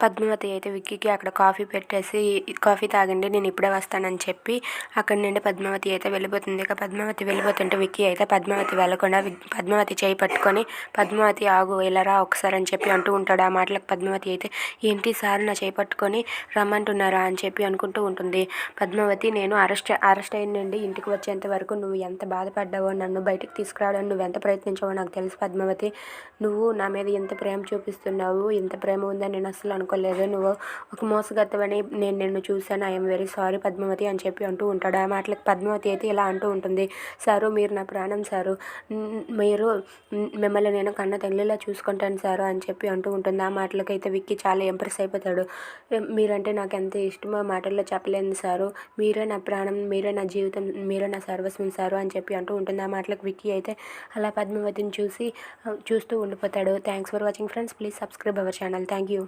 పద్మావతి అయితే విక్కీకి అక్కడ కాఫీ పెట్టేసి కాఫీ తాగండి నేను ఇప్పుడే వస్తానని చెప్పి అక్కడి నుండి పద్మావతి అయితే వెళ్ళిపోతుంది. ఇక పద్మావతి వెళ్ళిపోతుంటే విక్కీ అయితే పద్మావతి వెళ్ళకుండా పద్మావతి చేయి పట్టుకొని పద్మావతి ఆగు వెళ్ళరా ఒకసారి అని చెప్పి అంటూ ఉంటాడు. ఆ మాటలకు పద్మావతి అయితే ఏంటి సార్ నా చేయి పట్టుకొని రమ్మంటున్నారా? అని చెప్పి అనుకుంటూ ఉంటుంది. పద్మావతి నేను అరెస్ట్ అరెస్ట్ అయిన నుండి ఇంటికి వచ్చేంత వరకు నువ్వు ఎంత బాధపడ్డావో నన్ను బయటికి తీసుకురావడానికి నువ్వు ఎంత ప్రయత్నించావో నాకు తెలుసు పద్మావతి. నువ్వు నా మీద ఎంత ప్రేమ చూపిస్తున్నావు. ఎంత ప్రేమ ఉందని నేను అసలు అనుకోలేదు. నువ్వు ఒక మోసగత్తవని నేను నిన్ను చూశాను. ఐఎమ్ వెరీ సారీ పద్మావతి అని చెప్పి అంటూ ఉంటాడు. ఆ మాటలకు పద్మావతి అయితే ఇలా అంటూ ఉంటుంది. సారు మీరు నా ప్రాణం సారు. మీరు మిమ్మల్ని నేను కన్న తల్లిలా చూసుకుంటాను సారు అని చెప్పి అంటూ ఉంటుంది. ఆ మాటలకు అయితే విక్కీ చాలా ఇంప్రెస్ అయిపోతాడు. మీరంటే నాకు ఎంత ఇష్టమో మాటల్లో చెప్పలేను సారు. మీరే నా ప్రాణం మీరే నా జీవితం మీరే నా సర్వస్వం సారు అని చెప్పి అంటూ ఉంటుంది. ఆ మాటలకు విక్కీ అయితే అలా పద్మావతిని చూసి చూస్తూ ఉండిపోతాడు. Thanks for watching friends. Please subscribe our channel. Thank you.